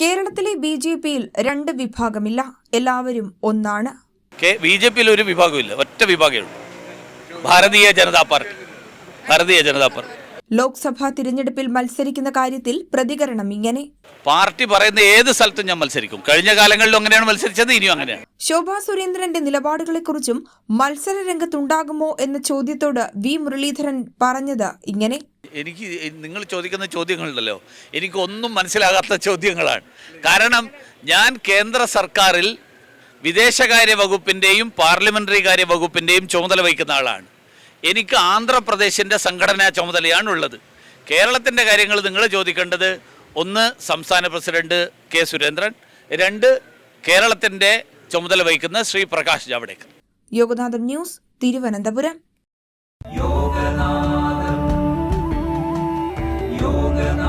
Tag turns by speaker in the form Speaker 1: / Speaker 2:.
Speaker 1: കേരളത്തിലെ B J പിയിൽ രണ്ട് വിഭാഗമില്ല. എല്ലാവരും ഒന്നാണ്.
Speaker 2: ബി ജെ പിയിൽ ഒരു വിഭാഗമില്ല ഒറ്റ വിഭാഗമേ ഭാരതീയ ജനതാ പാർട്ടി. ഭാരതീയ ജനതാ പാർട്ടി.
Speaker 1: ലോക്സഭാ തിരഞ്ഞെടുപ്പിൽ മത്സരിക്കുന്ന കാര്യത്തിൽ പ്രതികരണം ഇങ്ങനെ.
Speaker 2: പാർട്ടി പറയുന്ന ഏത് സ്ഥലത്തും ഞാൻ മത്സരിക്കും. കഴിഞ്ഞ കാലങ്ങളിലും അങ്ങനെയാണ് മത്സരിച്ചത് ഇനിയും അങ്ങനെയാണ്.
Speaker 1: ശോഭാ സുരേന്ദ്രന്റെ നിലപാടുകളെക്കുറിച്ചും മത്സര രംഗത്തുണ്ടാകുമോ എന്ന ചോദ്യത്തോട് വി മുരളീധരൻ പറഞ്ഞത് ഇങ്ങനെ.
Speaker 2: എനിക്ക് നിങ്ങൾ ചോദിക്കുന്ന ചോദ്യങ്ങളുണ്ടല്ലോ എനിക്കൊന്നും മനസ്സിലാകാത്ത ചോദ്യങ്ങളാണ്. കാരണം ഞാൻ കേന്ദ്ര സർക്കാരിൽ വിദേശകാര്യ വകുപ്പിന്റെയും പാർലമെന്ററി കാര്യ വകുപ്പിന്റെയും ചുമതല വഹിക്കുന്ന ആളാണ്. എനിക്ക് ആന്ധ്രാപ്രദേശിന്റെ സംഘടനാ ചുമതലയാണ് ഉള്ളത് കേരളത്തിന്റെ കാര്യങ്ങൾ നിങ്ങൾ ചോദിക്കേണ്ടത് ഒന്ന് സംസ്ഥാന പ്രസിഡന്റ് കെ സുരേന്ദ്രൻ രണ്ട് കേരളത്തിന്റെ ചുമതല വഹിക്കുന്ന ശ്രീ പ്രകാശ് ജാവ്ഡേക്കർ
Speaker 1: യോഗനാഥം ന്യൂസ് തിരുവനന്തപുരം.
Speaker 3: よう